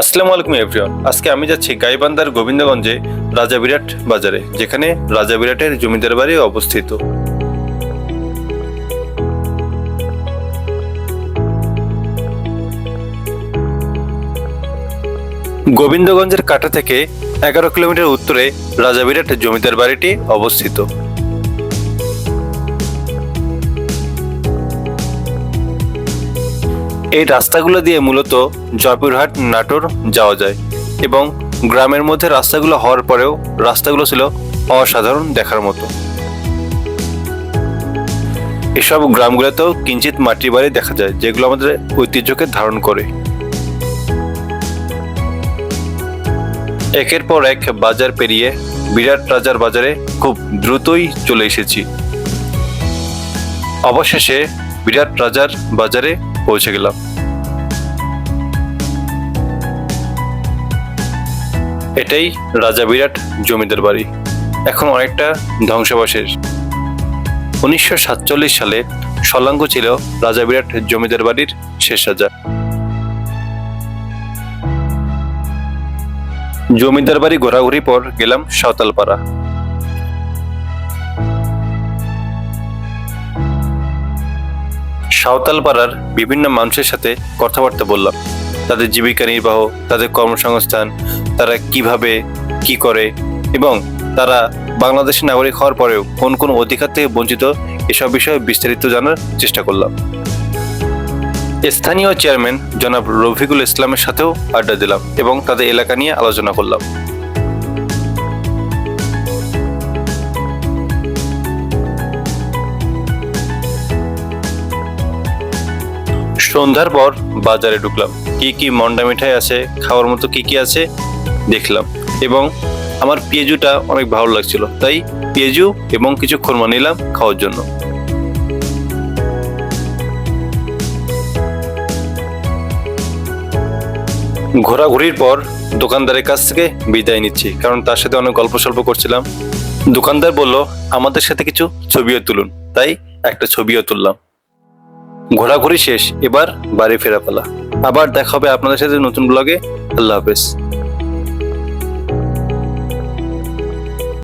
আসসালামু আলাইকুম এভরিওয়ান আজকে আমি যাচ্ছি গাইবান্দার গোবিন্দগঞ্জে রাজা বিরাট বাজারে, যেখানে রাজা বিরাটের জমিদার বাড়ি অবস্থিত। গোবিন্দগঞ্জের কাটা থেকে এগারো কিলোমিটার উত্তরে রাজা বিরাট জমিদার বাড়িটি অবস্থিত। এই রাস্তাগুলো দিয়ে মূলত জয়পুরহাট, নাটোর যাওয়া যায় এবং গ্রামের মধ্যে রাস্তাগুলো হওয়ার পরেও রাস্তাগুলো ছিল অসাধারণ দেখার মতো। এসব গ্রামগুলোতেও কিঞ্চিত মাটির বাড়ি দেখা যায়, যেগুলো আমাদের ঐতিহ্যকে ধারণ করে। একের পর এক বাজার পেরিয়ে বিরাট রাজার বাজারে খুব দ্রুতই চলে এসেছি। অবশেষে বিরাট রাজার বাজারে পৌঁছে গেলাম। এটাই রাজা বিরাট জমিদার বাড়ি। এখন অনেকটা ধ্বংসাবশেষ। উনিশশো সাতচল্লিশ সালে শলাঙ্গ ছিল রাজা বিরাট জমিদার বাড়ির শেষ রাজা। জমিদার বাড়ি ঘোরাঘুরি পর গেলাম সাঁওতালপাড়া। সাঁওতাল পাড়ার বিভিন্ন মানুষের সাথে কথাবার্তা বললাম। তাদের জীবিকা নির্বাহ, তাদের কর্মসংস্থান, তারা কীভাবে, কি করে এবং তারা বাংলাদেশের নাগরিক হওয়ার পরেও কোন কোন অধিকার থেকে বঞ্চিত এসব বিষয়ে বিস্তারিত জানার চেষ্টা করলাম। স্থানীয় চেয়ারম্যান জনাব রফিকুল ইসলামের সাথেও আড্ডা দিলাম এবং তাদের এলাকা নিয়ে আলোচনা করলাম। সন্ধ্যার পর বাজারে ঢুকলাম। কি কি মন্ডা মিঠাই আছে, খাওয়ার মতো কি কি আছে দেখলাম। এবং আমার পেঁয়াজুটা অনেক ভালো লাগছিল। তাই পেঁয়াজু এবং কিছু খোরমা নিলাম খাওয়ার জন্য। ঘোরাঘুরির পর দোকানদারের কাছ থেকে বিদায় নিচ্ছি, কারণ তার সাথে অনেক গল্প সল্প করছিলাম। দোকানদার বলল, আমাদের সাথে কিছু ছবিও তুলুন। তাই একটা ছবিও তুললাম। ঘোরাঘুরি শেষ, এবার বাড়ি ফেরা পালা। আবার দেখা হবে আপনাদের সাথে নতুন ব্লগে আল্লাহ হাফেজ।